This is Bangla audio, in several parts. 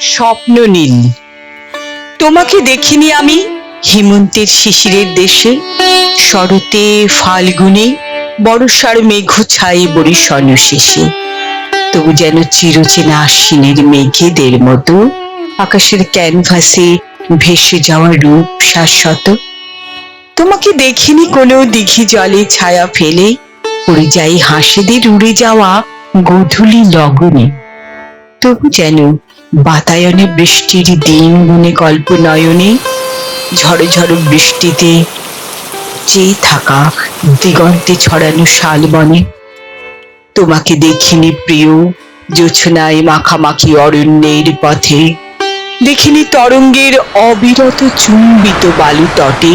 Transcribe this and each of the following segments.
স্বপ্ন নীল। তোমাকে দেখিনি আমি হেমন্তের শিশিরের দেশে। শরতে ফাল্গুনে বর্ষার মেঘ ছাই বরিশন শেষে। তবু যেন চিরচেনা আশ্বিনের মেঘেদের মতো আকাশের ক্যানভাসে ভেসে যাওয়া রূপ শাশ্বত। তোমাকে দেখিনি কোনো দিঘি জলে ছায়া ফেলে উড়ে যাই হাসিদের উড়ে যাওয়া গধূলি লগনে। তবু যেন বাতায়নে বৃষ্টির দিন গুনে গল্প নয়নে ঝড়ো ঝড়ো বৃষ্টিতে চেয়ে থাকা দিগন্তে ছড়ানো শালবনে তোমাকে দেখিনি প্রিয় জোছনায় মাখামাখি অরণ্যের পথে। দেখিনি তরঙ্গের অবিরত চুম্বিত বালু তটে।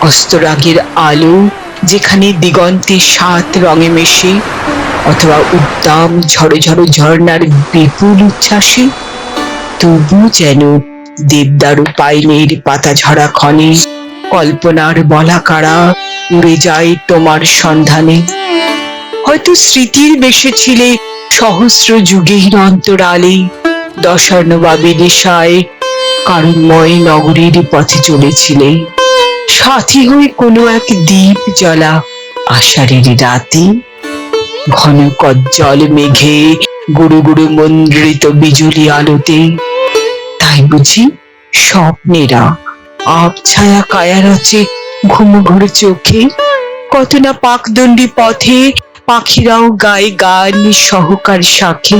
অস্তরাগের আলো যেখানে দিগন্তে সাত রঙে মেশে। অথবা উদ্দাম ঝড়ো ঝড়ো ঝর্ণার বিপুল উচ্ছ্বাসে, তবু যেন দেবদারু পাইনের পাতা ঝরা ক্ষণে কল্পনার বলাকারা উড়ে যায় তোমার সন্ধানে। হয়তো স্মৃতির বেশে ছিলে সহস্র যুগের অন্তরালে দশর্ণবাবী নেশায় কারণময় নগরীর পথে চলেছিলে। সাথী হয়ে কোনো এক দ্বীপ জ্বলা আষাঢ়ের রাতে ঘন কজ্জল মেঘে গুরু গুরু মন্দ্রিত বিজুলি আলোতে। তাই বুঝি স্বপ্নেরা আপ ছায়া কায়া রচে ঘুমো ঘুরে চোখে। কত না পাকদণ্ডী পথে পাখিরাও গায়ে গান সহকার সাথে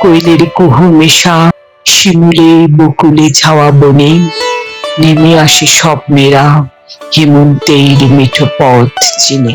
কোয়েলের কুহু মেশা শিমুলে বকুলে ছাওয়া বনে। নেমে আসে স্বপ্নেরা হেমন্তের মিঠো পথ চিনে।